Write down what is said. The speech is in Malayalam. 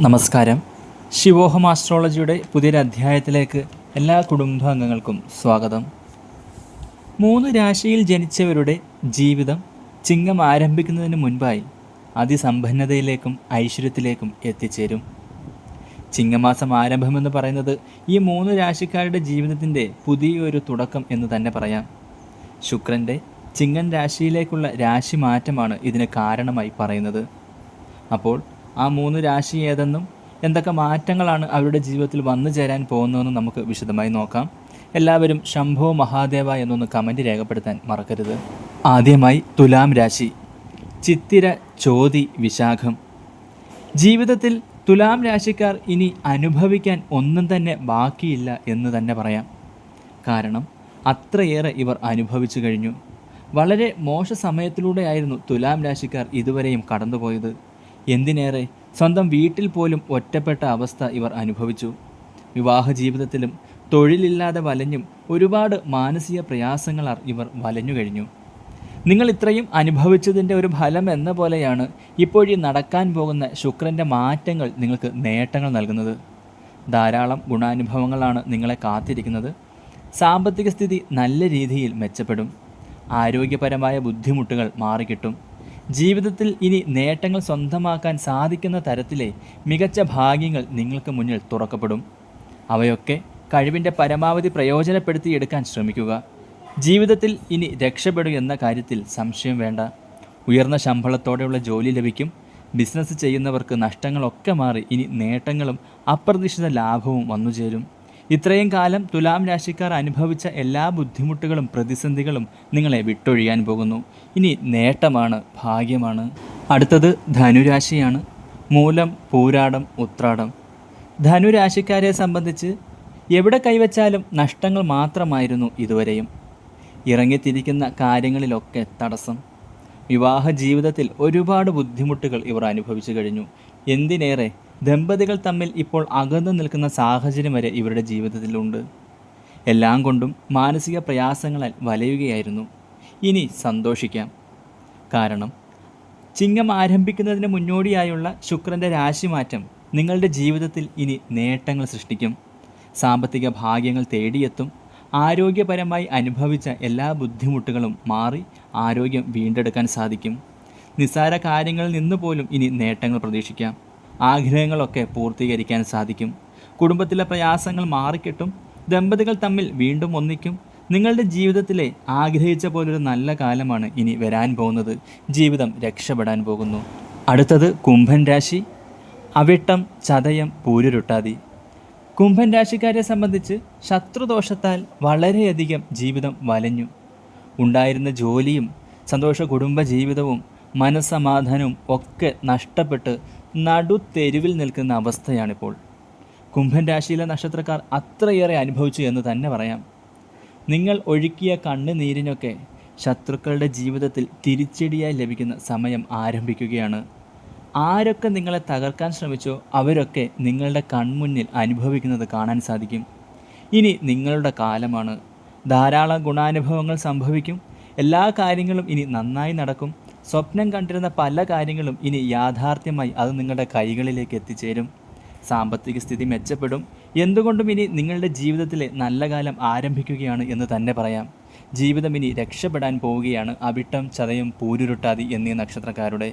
നമസ്കാരം. ശിവോഹം ആസ്ട്രോളജിയുടെ പുതിയൊരു അധ്യായത്തിലേക്ക് എല്ലാ കുടുംബാംഗങ്ങൾക്കും സ്വാഗതം. മൂന്ന് രാശിയിൽ ജനിച്ചവരുടെ ജീവിതം ചിങ്ങം ആരംഭിക്കുന്നതിന് മുൻപായി അതിസമ്പന്നതയിലേക്കും ഐശ്വര്യത്തിലേക്കും എത്തിച്ചേരും. ചിങ്ങമാസം ആരംഭമെന്ന് പറയുന്നത് ഈ മൂന്ന് രാശിക്കാരുടെ ജീവിതത്തിന്റെ പുതിയൊരു തുടക്കം എന്ന് തന്നെ പറയാം. ശുക്രന്റെ ചിങ്ങൻ രാശിയിലേക്കുള്ള രാശി മാറ്റമാണ് ഇതിന് കാരണമായി പറയുന്നത്. അപ്പോൾ ആ മൂന്ന് രാശി ഏതെന്നും എന്തൊക്കെ മാറ്റങ്ങളാണ് അവരുടെ ജീവിതത്തിൽ വന്നു ചേരാൻ പോകുന്നതെന്നും നമുക്ക് വിശദമായി നോക്കാം. എല്ലാവരും ശംഭോ മഹാദേവ എന്നൊന്ന് കമന്റ് രേഖപ്പെടുത്താൻ മറക്കരുത്. ആദ്യമായി തുലാം രാശി ചിത്തിര ചോതി വിശാഖം. ജീവിതത്തിൽ തുലാം രാശിക്കാർ ഇനി അനുഭവിക്കാൻ ഒന്നും തന്നെ ബാക്കിയില്ല എന്ന് തന്നെ പറയാം. കാരണം അത്രയേറെ ഇവർ അനുഭവിച്ചു കഴിഞ്ഞു. വളരെ മോശ സമയത്തിലൂടെയായിരുന്നു തുലാം രാശിക്കാർ ഇതുവരെയും കടന്നുപോയത്. എന്തിനേറെ? സ്വന്തം വീട്ടിൽ പോലും ഒറ്റപ്പെട്ട അവസ്ഥ ഇവർ അനുഭവിച്ചു. വിവാഹ ജീവിതത്തിലും തൊഴിലില്ലാതെ വലഞ്ഞും ഒരുപാട് മാനസിക പ്രയാസങ്ങൾ ഇവർ വലഞ്ഞു കഴിഞ്ഞു. നിങ്ങൾ ഇത്രയും അനുഭവിച്ചതിന്റെ ഒരു ഫലം എന്ന പോലെയാണ് ഇപ്പോഴീ നടക്കാൻ പോകുന്ന ശുക്രന്റെ മാറ്റങ്ങൾ നിങ്ങൾക്ക് നേട്ടങ്ങൾ നൽകുന്നത്. ധാരാളം ഗുണാനുഭവങ്ങളാണ് നിങ്ങളെ കാത്തിരിക്കുന്നത്. സാമ്പത്തിക സ്ഥിതി നല്ല രീതിയിൽ മെച്ചപ്പെടും. ആരോഗ്യപരമായ ബുദ്ധിമുട്ടുകൾ മാറിക്കിട്ടും. ജീവിതത്തിൽ ഇനി നേട്ടങ്ങൾ സ്വന്തമാക്കാൻ സാധിക്കുന്ന തരത്തിലെ മികച്ച ഭാഗ്യങ്ങൾ നിങ്ങൾക്ക് മുന്നിൽ തുറക്കപ്പെടും. അവയൊക്കെ കഴിവിന്റെ പരമാവധി പ്രയോജനപ്പെടുത്തിയെടുക്കാൻ ശ്രമിക്കുക. ജീവിതത്തിൽ ഇനി രക്ഷപ്പെടും എന്ന കാര്യത്തിൽ സംശയം വേണ്ട. ഉയർന്ന ശമ്പളത്തോടെയുള്ള ജോലി ലഭിക്കും. ബിസിനസ് ചെയ്യുന്നവർക്ക് നഷ്ടങ്ങളൊക്കെ മാറി ഇനി നേട്ടങ്ങളും അപ്രതീക്ഷിത ലാഭവും വന്നുചേരും. ഇത്രയും കാലം തുലാം രാശിക്കാർ അനുഭവിച്ച എല്ലാ ബുദ്ധിമുട്ടുകളും പ്രതിസന്ധികളും നിങ്ങളെ വിട്ടൊഴിയാൻ പോകുന്നു. ഇനി നേട്ടമാണ് ഭാഗ്യമാണ്. അടുത്തത് ധനുരാശിയാണ്. മൂലം പൂരാടം ഉത്രാടം. ധനുരാശിക്കാരെ സംബന്ധിച്ച് എവിടെ കൈവച്ചാലും നഷ്ടങ്ങൾ മാത്രമായിരുന്നു ഇതുവരെയും. ഇറങ്ങിത്തിരിക്കുന്ന കാര്യങ്ങളിലൊക്കെ തടസ്സം. വിവാഹ ജീവിതത്തിൽ ഒരുപാട് ബുദ്ധിമുട്ടുകൾ ഇവർ അനുഭവിച്ചു കഴിഞ്ഞു. എന്തിനേറെ ദമ്പതികൾ തമ്മിൽ ഇപ്പോൾ അകന്നു നിൽക്കുന്ന സാഹചര്യം വരെ ഇവരുടെ ജീവിതത്തിലുണ്ട്. എല്ലാം കൊണ്ടും മാനസിക പ്രയാസങ്ങളാൽ വലയുകയായിരുന്നു. ഇനി സന്തോഷിക്കാം. കാരണം ചിങ്ങം ആരംഭിക്കുന്നതിന് മുന്നോടിയായുള്ള ശുക്രന്റെ രാശിമാറ്റം നിങ്ങളുടെ ജീവിതത്തിൽ ഇനി നേട്ടങ്ങൾ സൃഷ്ടിക്കും. സാമ്പത്തിക ഭാഗ്യങ്ങൾ തേടിയെത്തും. ആരോഗ്യപരമായി അനുഭവിച്ച എല്ലാ ബുദ്ധിമുട്ടുകളും മാറി ആരോഗ്യം വീണ്ടെടുക്കാൻ സാധിക്കും. നിസ്സാര കാര്യങ്ങളിൽ നിന്ന് പോലും ഇനി നേട്ടങ്ങൾ പ്രതീക്ഷിക്കാം. ആഗ്രഹങ്ങളൊക്കെ പൂർത്തീകരിക്കാൻ സാധിക്കും. കുടുംബത്തിലെ പ്രയാസങ്ങൾ മാറിക്കിട്ടും. ദമ്പതികൾ തമ്മിൽ വീണ്ടും ഒന്നിക്കും. നിങ്ങളുടെ ജീവിതത്തിലെ ആഗ്രഹിച്ച പോലൊരു നല്ല കാലമാണ് ഇനി വരാൻ പോകുന്നത്. ജീവിതം രക്ഷപ്പെടാൻ പോകുന്നു. അടുത്തത് കുംഭൻ രാശി. അവിട്ടം ചതയം പൂരുരുട്ടാതി. കുംഭൻ രാശിക്കാരെ സംബന്ധിച്ച് ശത്രുദോഷത്താൽ വളരെയധികം ജീവിതം വലഞ്ഞു. ഉണ്ടായിരുന്ന ജോലിയും സന്തോഷ കുടുംബ ജീവിതവും മനസ്സമാധാനവും ഒക്കെ നഷ്ടപ്പെട്ട് നടുത്തെരുവിൽ നിൽക്കുന്ന അവസ്ഥയാണിപ്പോൾ. കുംഭൻ രാശിയിലെ നക്ഷത്രക്കാർ അത്രയേറെ അനുഭവിച്ചു എന്ന് തന്നെ പറയാം. നിങ്ങൾ ഒഴുക്കിയ കണ്ണുനീരിനൊക്കെ ശത്രുക്കളുടെ ജീവിതത്തിൽ തിരിച്ചടിയായി ലഭിക്കുന്ന സമയം ആരംഭിക്കുകയാണ്. ആരൊക്കെ നിങ്ങളെ തകർക്കാൻ ശ്രമിച്ചോ അവരൊക്കെ നിങ്ങളുടെ കൺമുന്നിൽ അനുഭവിക്കുന്നത് കാണാൻ സാധിക്കും. ഇനി നിങ്ങളുടെ കാലമാണ്. ധാരാളം ഗുണാനുഭവങ്ങൾ സംഭവിക്കും. എല്ലാ കാര്യങ്ങളും ഇനി നന്നായി നടക്കും. സ്വപ്നം കണ്ടിരുന്ന പല കാര്യങ്ങളും ഇനി യാഥാർത്ഥ്യമായി അത് നിങ്ങളുടെ കൈകളിലേക്ക് എത്തിച്ചേരും. സാമ്പത്തിക സ്ഥിതി മെച്ചപ്പെടും. എന്തുകൊണ്ടും ഇനി നിങ്ങളുടെ ജീവിതത്തിലെ നല്ല കാലം ആരംഭിക്കുകയാണ് എന്ന് തന്നെ പറയാം. ജീവിതം ഇനി രക്ഷപ്പെടാൻ പോവുകയാണ്. അവിട്ടം ചതയം പൂരുരുട്ടാതി എന്നീ നക്ഷത്രക്കാരുടെ.